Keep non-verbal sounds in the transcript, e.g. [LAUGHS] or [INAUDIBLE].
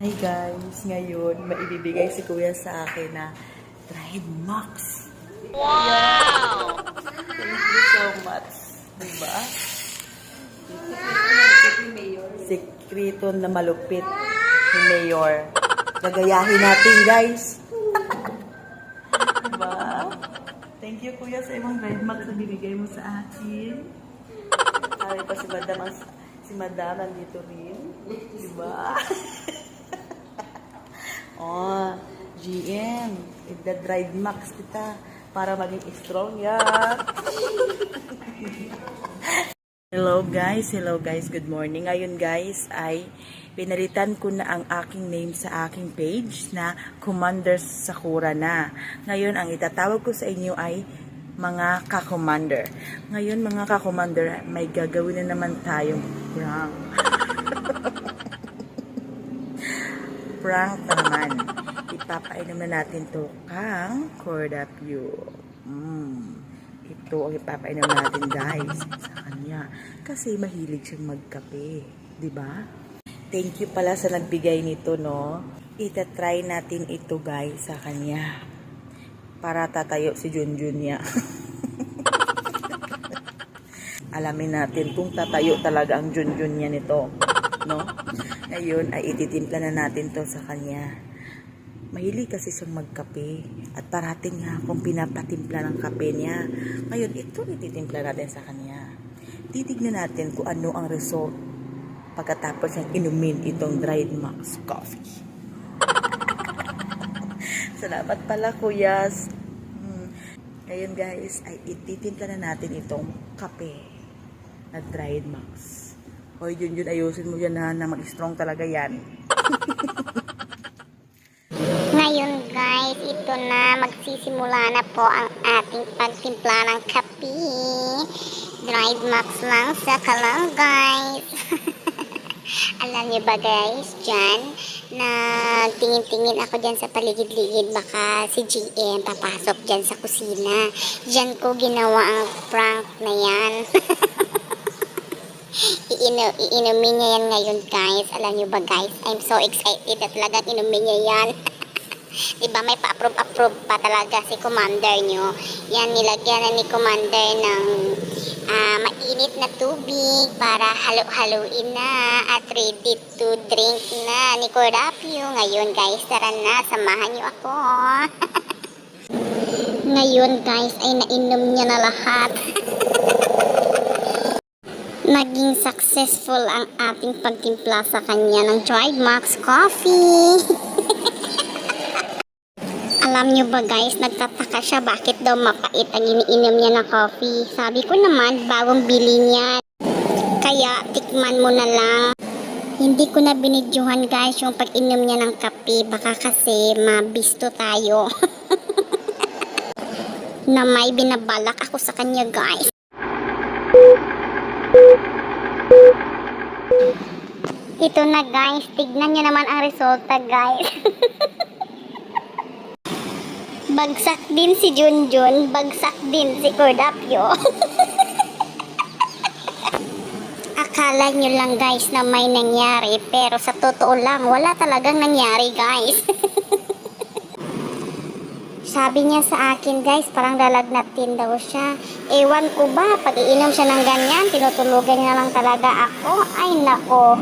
Hi guys, ngayon maibibigay si Kuya sa akin na dried max. Wow! Thank you so much. Diba? Sekreto na malupit ni Mayor. Gagayahin natin guys. Diba? Thank you Kuya sa ibang dried max na binigay mo sa akin. Sabi pa si Madam, si Madam nandito rin. Diba? GM, ida-dried max kita para maging strong yan. hello guys, hello guys, good morning. Ngayon guys ay pinalitan ko na ang aking name sa aking page na Commander Sakura na. Ngayon ang itatawag ko sa inyo ay mga ka-commander. Ngayon mga ka-commander, may gagawin na naman tayong prank. [LAUGHS] prank naman. Ipapainom na natin to kang Cordapure. Mm. Ito ang ipapainom natin guys sa kanya. Kasi mahilig siyang magkape. 'di ba? Thank you pala sa nagbigay nito, no? Itatry natin ito guys sa kanya. Para tatayo si Junjun niya. [LAUGHS] Alamin natin kung tatayo talaga ang Junjun niya nito. No? Ngayon ay ititimpla na natin to sa kanya. Mahilig kasi siyang magkape at parating nga kung pinapatimpla ng kape niya. Ngayon, ito ititimpla natin sa kanya. Titignan natin kung ano ang result pagkatapos niyang inumin itong dried max coffee. [LAUGHS] Salamat pala, kuyas. Hmm. Ngayon guys, ay ititimpla na natin itong kape na dried max. Hoy, yun, ayusin mo yan ha, na mag-strong talaga yan. [LAUGHS] Ngayon guys, ito na magsisimula na po ang ating pagtimpla ng kape. Dried max lang sa kalang guys. [LAUGHS] Alam niyo ba guys, dyan, nagtingin-tingin ako dyan sa paligid-ligid, baka si GM papasok dyan sa kusina. Dyan ko ginawa ang prank na yan. [LAUGHS] Iino, iinumin niya yan ngayon guys. Alam niyo ba guys, I'm so excited na talagang inumin niya yan. [LAUGHS] Diba may pa-approve-approve pa talaga si commander nyo. Yan, nilagyan na ni commander ng ah, mainit na tubig para halo-haloin na at ready to drink na ni Corapio. Ngayon guys, tara na, samahan nyo ako. [LAUGHS] Ngayon guys, ay nainom niya na lahat. [LAUGHS] Naging successful ang ating pagtimpla sa kanya ng Dried Max Coffee. [LAUGHS] Alam nyo ba guys, nagtataka siya bakit daw mapait ang iniinom niya na coffee. Sabi ko naman, bagong bili niya. Kaya tikman mo na lang. Hindi ko na binidyohan guys yung pag-inom niya ng kape. Baka kasi mabisto tayo. [LAUGHS] na may binabalak ako sa kanya guys. Ito na guys, tignan nyo naman ang resulta guys. [LAUGHS] bagsak din si Junjun, bagsak din si Cordapio. [LAUGHS] Akala nyo lang guys na may nangyari, pero sa totoo lang, wala talagang nangyari guys. [LAUGHS] Sabi niya sa akin guys, parang lalagnatin daw siya. Ewan ko ba, pag iinom siya ng ganyan, tinutulugan niya lang talaga ako. Ay nako.